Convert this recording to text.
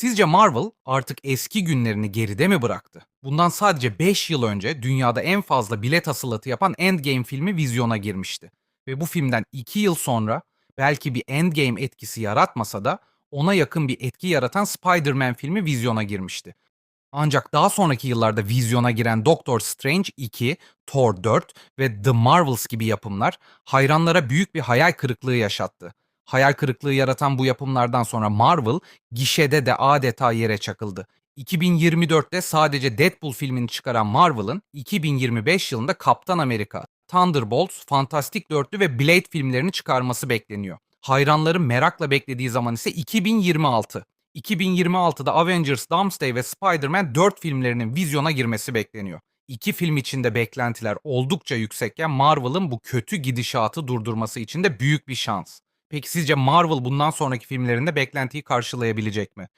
Sizce Marvel artık eski günlerini geride mi bıraktı? Bundan sadece 5 yıl önce dünyada en fazla bilet hasılatı yapan Endgame filmi vizyona girmişti. Ve bu filmden 2 yıl sonra belki bir Endgame etkisi yaratmasa da ona yakın bir etki yaratan Spider-Man filmi vizyona girmişti. Ancak daha sonraki yıllarda vizyona giren Doctor Strange 2, Thor 4 ve The Marvels gibi yapımlar hayranlara büyük bir hayal kırıklığı yaşattı. Hayal kırıklığı yaratan bu yapımlardan sonra Marvel gişede de adeta yere çakıldı. 2024'te sadece Deadpool filmini çıkaran Marvel'ın 2025 yılında Kaptan Amerika, Thunderbolts, Fantastic Dörtlü ve Blade filmlerini çıkarması bekleniyor. Hayranların merakla beklediği zaman ise 2026. 2026'da Avengers, Doomsday ve Spider-Man 4 filmlerinin vizyona girmesi bekleniyor. İki film içinde beklentiler oldukça yüksekken Marvel'ın bu kötü gidişatı durdurması için de büyük bir şans. Peki sizce Marvel bundan sonraki filmlerinde beklentiyi karşılayabilecek mi?